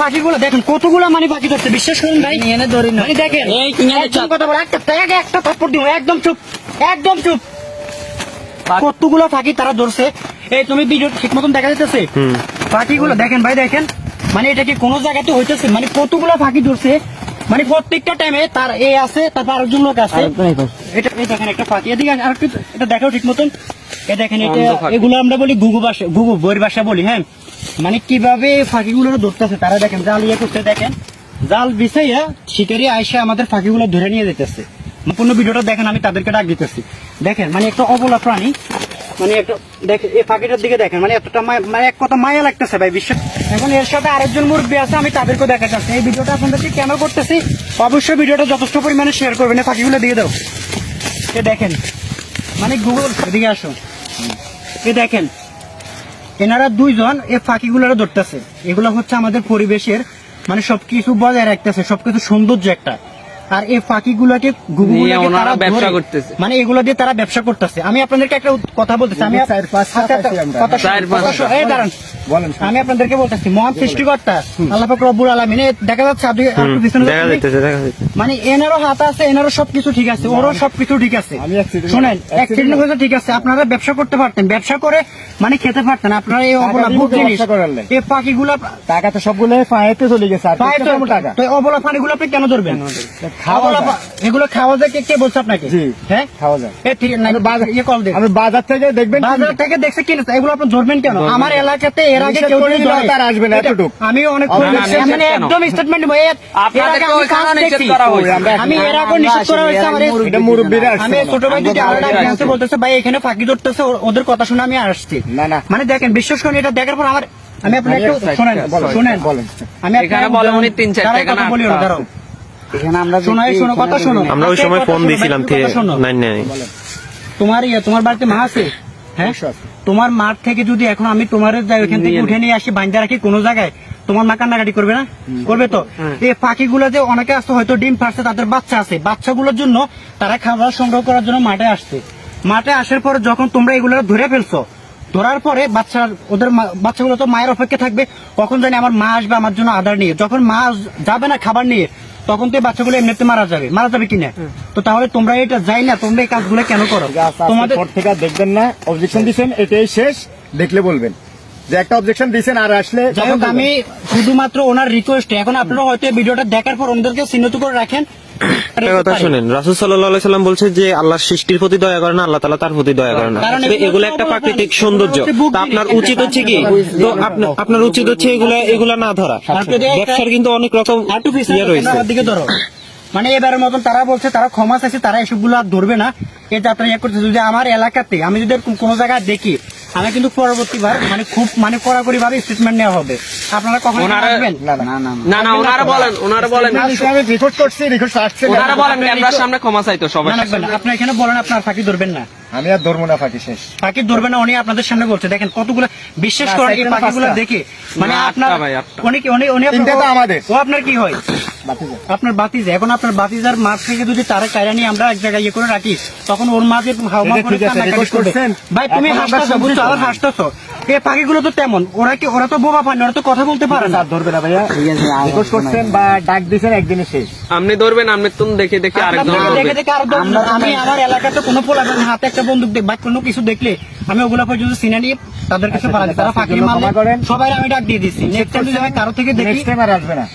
পাখিগুলো দেখেন কতগুলো মানে পাখি ধরছে বিশ্বাস করুন ভাই। এনে ধরি না। মানে দেখেন কথা বলে একটা প্যাগে একটা থাপ্পড় দিব একদম চুপ একদম চুপ। কতগুলো পাখি তারা ধরছে? এই তুমি ভিডিও ঠিক মতন দেখা যেতেছে পাখিগুলো দেখেন ভাই দেখেন। মানে এটা কি কোনো জায়গাতে হইতেছে? মানে কতগুলো পাখি ধরছে? মানে প্রত্যেকটা টাইমে তার এ আছে তারপর আরেকজন লোক আছে। এটা দেখেন একটা পাখি এদিকে আর এটা দেখাও ঠিক মতন। এ দেখেন এটা এগুলো আমরা বলি গুগু ভাষা গুগু বইয়ের ভাষা বলি হ্যাঁ? মানে কীভাবে ফাঁকিগুলো ধরতেছে তারা দেখেন জাল ইয়ে করতে দেখেন। জাল বিছাইয়া শিকারি আইসা আমাদের ফাঁকিগুলো ধরে নিয়ে যেতেছে। সম্পূর্ণ ভিডিওটা দেখেন আমি তাদেরকে ডাক দিতেছি। দেখেন মানে একটা অবলা প্রাণী মানে একটা দেখেন এই ফাঁকিটার দিকে দেখেন মানে এতটা মানে এক কথা মায়া লাগতেছে ভাই বিশ্বাস এখন এর সাথে আরেকজন মুরব্বী আছে, আমি তাদেরকে দেখা যাচ্ছে এই ভিডিওটা আপনাদেরকে কেন করতেছি, অবশ্যই ভিডিওটা যথেষ্ট পরিমাণে শেয়ার করবেন, এই ফাঁকিগুলো দিয়ে দাও। এ দেখেন মানে গুগল এদিকে আসো। এ দেখেন, এনারা দুইজন এই ফাঁকিগুলোরা ধরতেছে। এগুলো হচ্ছে আমাদের পরিবেশের মানে সবকিছু বজায় রাখতেছে, সবকিছু সৌন্দর্য একটা। আর এই ফাঁকিগুলোকে ওনারা ব্যবসা করতেছে। মানে এগুলো দিয়ে তারা ব্যবসা করতেছে। আমি আপনাদেরকে একটা কথা বলতেছি। আমি আচ্ছা, আচ্ছা, দাঁড়ান। আমি আপনাদেরকে বলতেছি মহান সৃষ্টিকর্তা আল্লাহ পাক রব্বুল আলামিন। দেখা যাচ্ছে আপনি মানে এনারও হাত আছে এনারও সবকিছু ঠিক আছে ওরও সবকিছু ঠিক আছে। শুনেন অ্যাক্সিডেন্ট হয়েছে ঠিক আছে আপনারা ব্যবসা করতে পারতেন। ব্যবসা করে মানে খেতে পারতেন। আপনারা এই অবলা জিনিস। এই পাখিগুলো টাকা তো সবগুলো পায়েতে চলে গেছে আর পায় তো টাকা? তো এই অবলা পানিগুলো আপনি কেন ধরবেন? খাওয়া অবলা যায়। পা- এগুলো খাওয়া যায় কে- কে বলছে আপনাকে? হ্যাঁ? খাওয়া যায়। ঠিক না আমি বাজার- ইয়ে কল দিন আমি বাজার থেকে দেখবেন বাজার থেকে দেখছে কিনে এগুলো আপনি ধরবেন কেন? আমার এলাকাতে এর আগে কেউ করে যদি দিলে ধরে, তার আসবে না, এটা- আমি অনেক না, করে না, দেখছি নিষেধ মানে একদম স্টেটমেন্ট এর এর আগে আপনাদেরকে আমি ওইখানে কাজ নিষেধ দেখছি। করা হয়েছে। আমরা আমি এর আগে নিষেধ করা হয়েছে আমার এই- এটা মুরব্বীরা আসছে। আমি ছোট ভাই যদি আলাদা গ্যাসে বলতেছে ভাই এখানে ফাঁকি ধরতেছে ওদের কথা শুনে আমি আসছি। না, না। মানে দেখেন বিশ্বাস করেন এটা দেখার পর আমার আমি আপনার আমি একটু শুনেন বলেন, শুনেন। বলেন। আমি বলে উনি তিন চার টাকা দাঁড়াও। এখানে আমরা শোনো এই শোনো কথা শোনো। আমরা ওই সময় ফোন দিয়েছিলাম তোমার ইয়ে তোমার বাড়িতে মা আছে? হ্যাঁ? তোমার মাঠ থেকে যদি এখন আমি তোমার যাই ওইখান থেকে উঠে নিয়ে আসি বান্ধা রাখি কোনো জায়গায় তোমার মা কান্নাকাটি করবে না? করবে তো? এই পাখিগুলো যে অনেকে আসতে হয়তো ডিম পারছে তাদের বাচ্চা আছে। বাচ্চাগুলোর জন্য তারা খাবার সংগ্রহ করার জন্য মাঠে আসছে। মাঠে আসার পরে যখন তোমরা এগুলো ধরে ফেলছো ধরার পরে বাচ্চা ওদের বাচ্চাগুলো তো মায়ের অপেক্ষা থাকবে কখন জানি আমার মা আসবে আমার জন্য আদার নিয়ে। যখন মা যাবে না খাবার নিয়ে তখন তো এই বাচ্চাগুলো এমনিতে মারা যাবে। মারা যাবে কিনা? তো তাহলে তোমরা এটা যাই না তোমরা এই কাজগুলো কেন করো? তোমাদের থেকে দেখবেন না অবজেকশন দিচ্ছেন এটাই শেষ দেখলে বলবেন। যে একটা অবজেকশন দিয়েছেন আর আসলে আমি শুধুমাত্র ওনার রিকোয়েস্ট এখন আপনারা হয়তো ভিডিওটা দেখার পর ওনাদেরকে চিহ্নিত করে রাখেন। একটা কথা শুনেন রাসুল সাল্লাহ সাল্লাম বলছে যে আল্লাহ সৃষ্টির প্রতি দয়া করে না আল্লাহ তালা তার প্রতি দয়া করে না। এগুলো একটা প্রাকৃতিক সৌন্দর্য। তা আপনার উচিত হচ্ছে কি? তো আপনার- আপনার উচিত হচ্ছে এগুলা এগুলা না ধরা। ব্যবসার কিন্তু অনেক রকম ইয়ে রয়েছে। দিকে ধরো। মানে এবারের মতন তারা বলছে তারা ক্ষমা চাইছে তারা এসবগুলো আর ধরবে না। এই যাত্রা ইয়ে করছে। যদি আমার এলাকাতে আমি যদি কোনো জায়গায় দেখি আমি কিন্তু পরবর্তীবার মানে খুব মানে কড়াকড়ি ভাবে স্টেটমেন্ট নেওয়া হবে আপনারা কখন আসবেন না না না না না ওনারা বলেন ওনারা বলেন আমি রিকোয়েস্ট করছি রিকোয়েস্ট আসছে ওনারা বলেন ক্যামেরার সামনে ক্ষমা চাইতো না আপনি এখানে বলেন আপনার ফাঁকি ধরবেন না আমি আর ধরবো না ফাঁকি শেষ পাখি ধরবে না উনি আপনাদের সামনে বলছে দেখেন কতগুলো বিশ্বাস করেন এই পাঁচটা? দেখে মানে আপনার। উনি কি- উনি উনি আপনার- তো আমাদের। ও আপনার কি হয়। আপনার বাতিজা। এখন আপনার বাতিজার মাঠ থেকে যদি তারা কায়রা নিয়ে আমরা এক জায়গায় ইয়ে করে রাখি তখন ওর মাঝে হাওমা করে? ভাই তুমি হাসতেছো বুঝছ? আবার হাসতেছো। এই পাখিগুলো তো তেমন। ওরা কি ওরা তো বোবা পানি ওরা তো কথা বলতে পারে না। ধরবে না ভাইয়া। রিকোয়েস্ট করছেন বা ডাক একদিনে শেষ। আপনি ধরবেন আপনি তুমি দেখে দেখে আরেকজন দেখে দেখে আরও আমি আমার এলাকাতে কোনো পোলাবেন হাতে একটা বন্দুক দেখ বা কোনো কিছু দেখলে আমি ওগুলো পর্যন্ত সিনে নিয়ে তাদের কাছে পালা দিই। তারা ফাঁকি জন্য মারলে করেন। সবাই আমি ডাক দিয়ে দিচ্ছি নেক্সট টাইম যদি আমি কারও থেকে দেখি নেক্সট টাইম আর আসবে না।